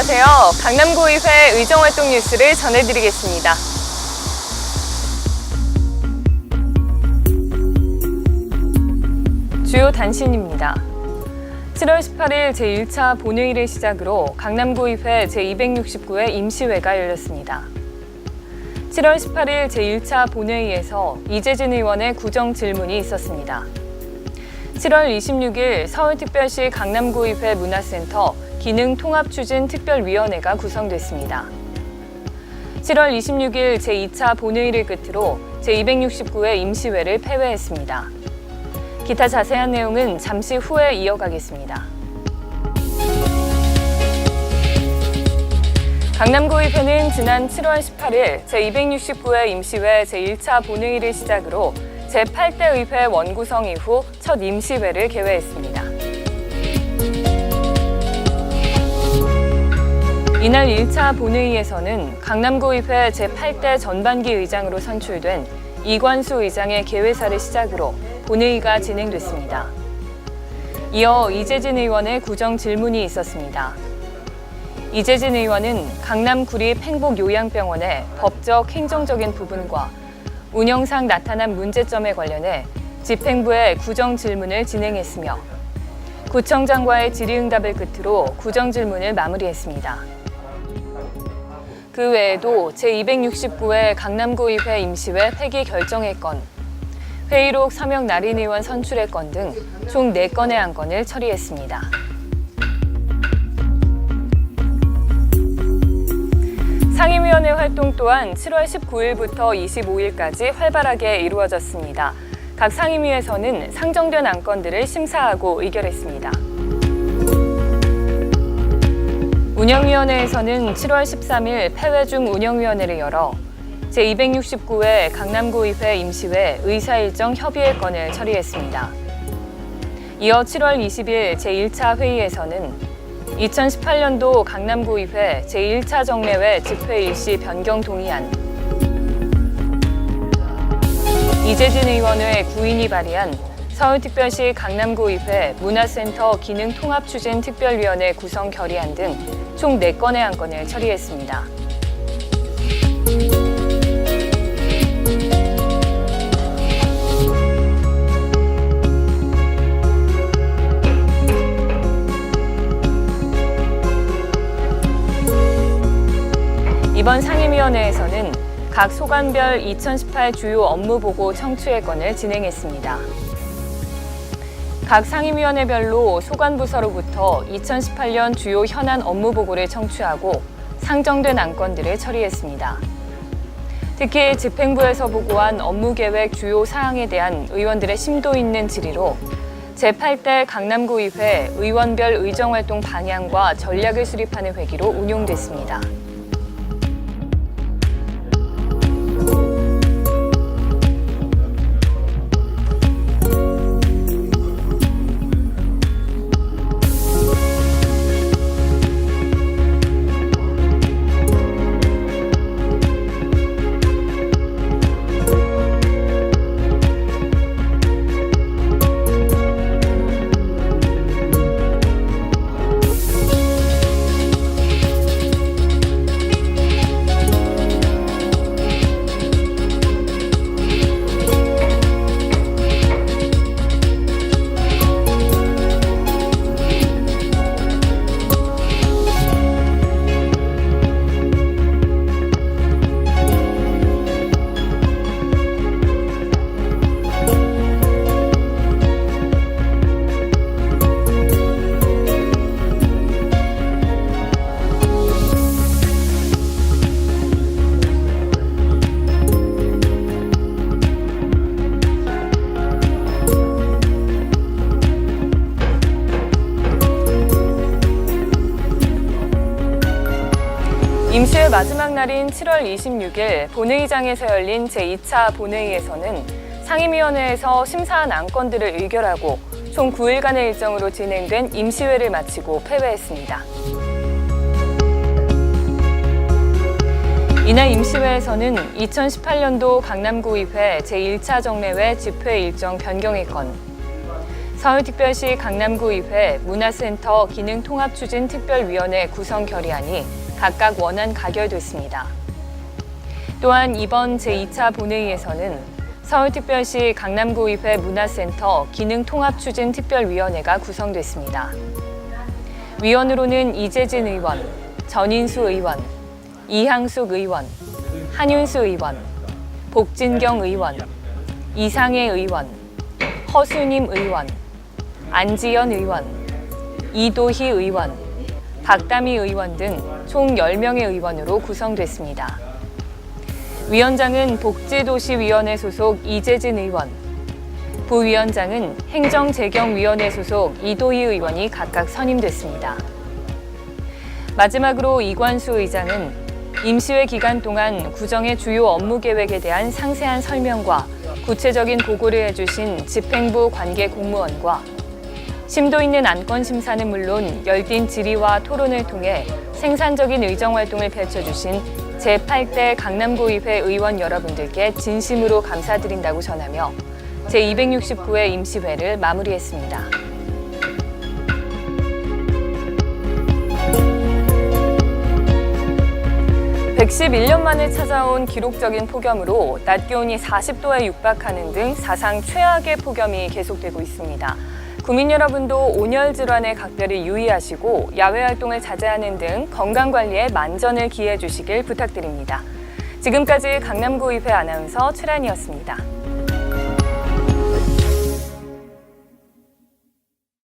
안녕하세요. 강남구의회 의정활동 뉴스를 전해드리겠습니다. 주요 단신입니다. 7월 18일 제1차 본회의를 시작으로 강남구의회 제269회 임시회가 열렸습니다. 7월 18일 제1차 본회의에서 이재진 의원의 구정 질문이 있었습니다. 7월 26일 서울특별시 강남구의회 문화센터 기능통합추진특별위원회가 구성됐습니다. 7월 26일 제2차 본회의를 끝으로 제269회 임시회를 폐회했습니다. 기타 자세한 내용은 잠시 후에 이어가겠습니다. 강남구의회는 지난 7월 18일 제269회 임시회 제1차 본회의를 시작으로 제8대 의회 원구성 이후 첫 임시회를 개회했습니다. 이날 1차 본회의에서는 강남구의회 제8대 전반기 의장으로 선출된 이관수 의장의 개회사를 시작으로 본회의가 진행됐습니다. 이어 이재진 의원의 구정 질문이 있었습니다. 이재진 의원은 강남 구립 행복 요양병원의 법적 행정적인 부분과 운영상 나타난 문제점에 관련해 집행부에 구정 질문을 진행했으며 구청장과의 질의응답을 끝으로 구정 질문을 마무리했습니다. 그 외에도 제269회 강남구의회 임시회 폐기 결정의 건, 회의록 서명 날인 의원 선출의 건 등 총 4건의 안건을 처리했습니다. 상임위원회 활동 또한 7월 19일부터 25일까지 활발하게 이루어졌습니다. 각 상임위에서는 상정된 안건들을 심사하고 의결했습니다. 운영위원회에서는 7월 13일 폐회 중 운영위원회를 열어 제269회 강남구의회 임시회 의사일정 협의회 건을 처리했습니다. 이어 7월 20일 제1차 회의에서는 2018년도 강남구의회 제1차 정례회 집회 일시 변경 동의안 이재진 의원의 구인이 발의한 서울특별시 강남구 의회 문화센터 기능통합추진특별위원회 구성 결의안 등 총 4건의 안건을 처리했습니다. 이번 상임위원회에서는 각 소관별 2018 주요 업무 보고 청취회 건을 진행했습니다. 각 상임위원회별로 소관부서로부터 2018년 주요 현안 업무 보고를 청취하고 상정된 안건들을 처리했습니다. 특히 집행부에서 보고한 업무 계획 주요 사항에 대한 의원들의 심도 있는 질의로 제8대 강남구의회 의원별 의정활동 방향과 전략을 수립하는 회기로 운용됐습니다. 임시회 마지막 날인 7월 26일 본회의장에서 열린 제2차 본회의에서는 상임위원회에서 심사한 안건들을 의결하고 총 9일간의 일정으로 진행된 임시회를 마치고 폐회했습니다. 이날 임시회에서는 2018년도 강남구의회 제1차 정례회 집회 일정 변경의 건, 서울특별시 강남구의회 문화센터 기능통합추진특별위원회 구성 결의안이 각각 원안 가결됐습니다. 또한 이번 제2차 본회의에서는 서울특별시 강남구의회 문화센터 기능통합추진특별위원회가 구성됐습니다. 위원으로는 이재진 의원, 전인수 의원, 이항숙 의원, 한윤수 의원, 복진경 의원, 이상해 의원, 허수님 의원, 안지연 의원, 이도희 의원, 박다미 의원 등 총 10명의 의원으로 구성됐습니다. 위원장은 복지도시위원회 소속 이재진 의원, 부위원장은 행정재경위원회 소속 이도희 의원이 각각 선임됐습니다. 마지막으로 이관수 의장은 임시회 기간 동안 구정의 주요 업무 계획에 대한 상세한 설명과 구체적인 보고를 해주신 집행부 관계 공무원과 심도 있는 안건 심사는 물론 열띤 질의와 토론을 통해 생산적인 의정 활동을 펼쳐주신 제8대 강남구의회 의원 여러분들께 진심으로 감사드린다고 전하며 제269회 임시회를 마무리했습니다. (111년) 만에 찾아온 기록적인 폭염으로 낮 기온이 (40도에) 육박하는 등 사상 최악의 폭염이 계속되고 있습니다. 국민 여러분도 온열 질환에 각별히 유의하시고 야외 활동을 자제하는 등 건강 관리에 만전을 기해 주시길 부탁드립니다. 지금까지 강남구의회 아나운서 최란이었습니다.